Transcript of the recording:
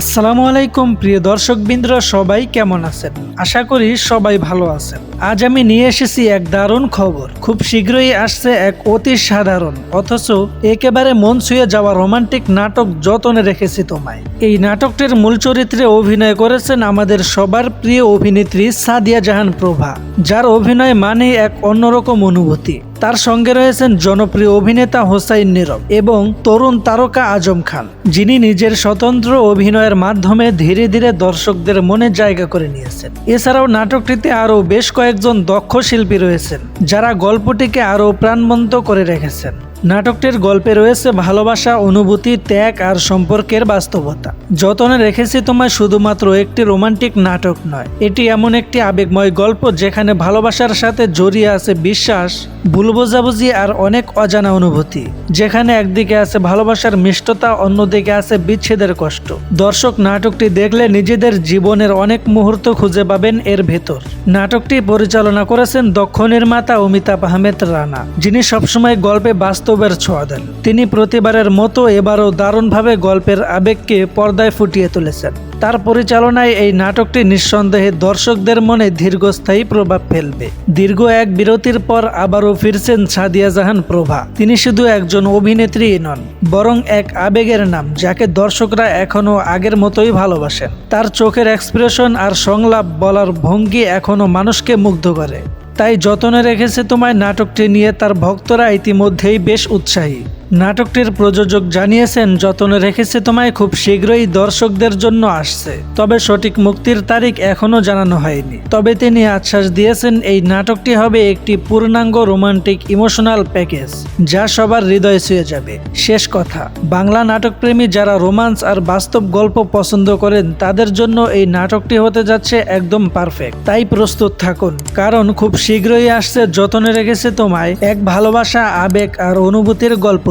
আসসালামু আলাইকুম, প্রিয় দর্শকবৃন্দ সবাই কেমন আছেন? আশা করি সবাই ভালো আছেন। আজ আমি নিয়ে এসেছি এক দারুণ খবর। খুব শীঘ্রই আসছে এক অতি সাধারণ, অথচ একেবারে মন ছুঁয়ে যাওয়া রোমান্টিক নাটক যতনে রেখেছি তোমায়। এই নাটকটির মূল চরিত্রে অভিনয় করেছেন আমাদের সবার প্রিয় অভিনেত্রী সাদিয়া জাহান প্রভা, যার অভিনয় মানে এক অন্যরকম অনুভূতি। তার সঙ্গে রয়েছেন জনপ্রিয় অভিনেতা হোসাইন নীরব এবং তরুণ তারকা আজম খান, যিনি নিজের স্বতন্ত্র অভিনয়ের মাধ্যমে ধীরে ধীরে দর্শকদের মনে জায়গা করে নিয়েছেন। এছাড়াও নাটকটিতে আরও বেশ কয়েকজন দক্ষ শিল্পী রয়েছেন, যারা গল্পটিকে আরও প্রাণবন্ত করে রেখেছেন। নাটকটির গল্পে রয়েছে ভালোবাসা, অনুভূতি, ত্যাগ আর সম্পর্কের বাস্তবতা। যতনে রেখেছি তোমায় শুধুমাত্র একটি রোমান্টিক নাটক নয়, এটি এমন একটি আবেগময় গল্প যেখানে ভালোবাসার সাথে জড়িয়ে আছে বিশ্বাস ভুল বোঝাবুঝি আর অনেক অজানা অনুভূতি। যেখানে একদিকে আছে ভালোবাসার মিষ্টতা, অন্যদিকে আছে বিচ্ছেদের কষ্ট। দর্শক নাটকটি দেখলে নিজেদের জীবনের অনেক মুহূর্ত খুঁজে পাবেন এর ভেতর। নাটকটি পরিচালনা করেছেন দক্ষ নির্মাতা অমিতাভ আহমেদ রানা, যিনি সবসময় গল্পে বাস্তবের ছোঁয়া দেন। তিনি প্রতিবারের মতো এবারও দারুণভাবে গল্পের আবেগকে পর্দায় ফুটিয়ে তুলেছেন। তার পরিচালনায় এই নাটকটি নিঃসন্দেহে দর্শকদের মনে দীর্ঘস্থায়ী প্রভাব ফেলবে। দীর্ঘ এক বিরতির পর আবারও ফিরছেন সাদিয়া জাহান প্রভা। তিনি শুধু একজন অভিনেত্রী নন, বরং এক আবেগের নাম, যাকে দর্শকরা এখনও আগের মতোই ভালোবাসেন। তার চোখের এক্সপ্রেশন আর সংলাপ বলার ভঙ্গি এখনও মানুষকে মুগ্ধ করে। তাই যতনে রেখেছে তোমায় নাটকটি নিয়ে তার ভক্তরা ইতিমধ্যেই বেশ উৎসাহী। নাটকটির প্রযোজক জানিয়েছেন, যতনে রেখেছে তোমায় খুব শীঘ্রই দর্শকদের জন্য আসছে। তবে সঠিক মুক্তির তারিখ এখনও জানানো হয়নি। তবে তিনি আশ্বাস দিয়েছেন, এই নাটকটি হবে একটি পূর্ণাঙ্গ রোমান্টিক ইমোশনাল প্যাকেজ, যা সবার হৃদয় ছুঁয়ে যাবে। শেষ কথা। বাংলা নাটকপ্রেমী যারা রোমান্স আর বাস্তব গল্প পছন্দ করেন, তাদের জন্য এই নাটকটি হতে যাচ্ছে একদম পারফেক্ট। তাই প্রস্তুত থাকুন, কারণ খুব শীঘ্রই আসছে যতনে রেখেছে তোমায়, এক ভালোবাসা, আবেগ আর অনুভূতির গল্প